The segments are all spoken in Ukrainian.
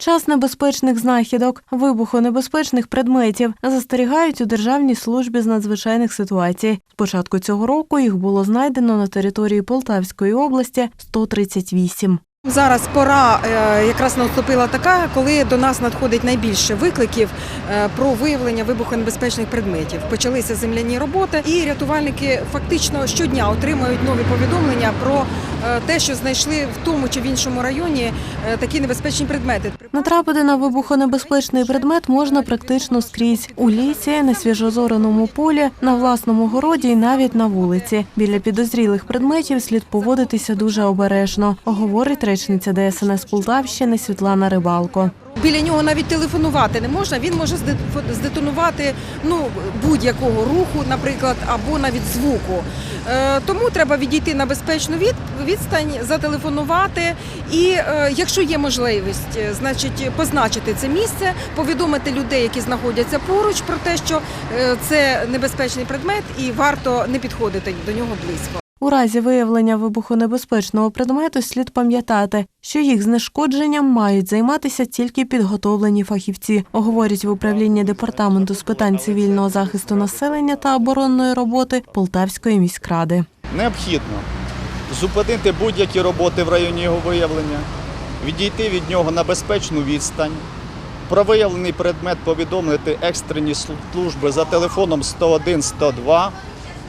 Час небезпечних знахідок, вибухонебезпечних предметів застерігають у Державній службі з надзвичайних ситуацій. З початку цього року їх було знайдено на території Полтавської області 138. Зараз пора е, якраз наступила така, коли до нас надходить найбільше викликів е, про виявлення вибухонебезпечних предметів. Почалися земляні роботи, і рятувальники фактично щодня отримують нові повідомлення про те, що знайшли в тому чи в іншому районі е, такі небезпечні предмети. Натрапити на вибухонебезпечний предмет можна практично скрізь у лісі, на свіжозореному полі, на власному городі і навіть на вулиці. Біля підозрілих предметів слід поводитися дуже обережно, говорить речниця ДСНС Полтавщини Світлана Рибалко. Біля нього навіть телефонувати не можна. Він може зде- здетонувати ну будь-якого руху, наприклад, або навіть звуку. Е, тому треба відійти на безпечну від, відстань, зателефонувати. І е, якщо є можливість, е, значить позначити це місце, повідомити людей, які знаходяться поруч, про те, що це небезпечний предмет, і варто не підходити до нього близько. У разі виявлення вибухонебезпечного предмету слід пам'ятати, що їх знешкодженням мають займатися тільки підготовлені фахівці, говорять в управлінні департаменту з питань цивільного захисту населення та оборонної роботи Полтавської міськради. Необхідно зупинити будь-які роботи в районі його виявлення, відійти від нього на безпечну відстань, про виявлений предмет повідомити екстрені служби за телефоном 101-102,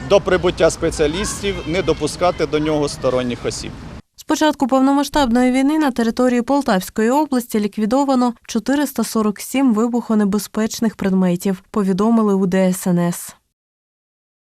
до прибуття спеціалістів не допускати до нього сторонніх осіб. З початку повномасштабної війни на території Полтавської області ліквідовано 447 вибухонебезпечних предметів, повідомили у ДСНС.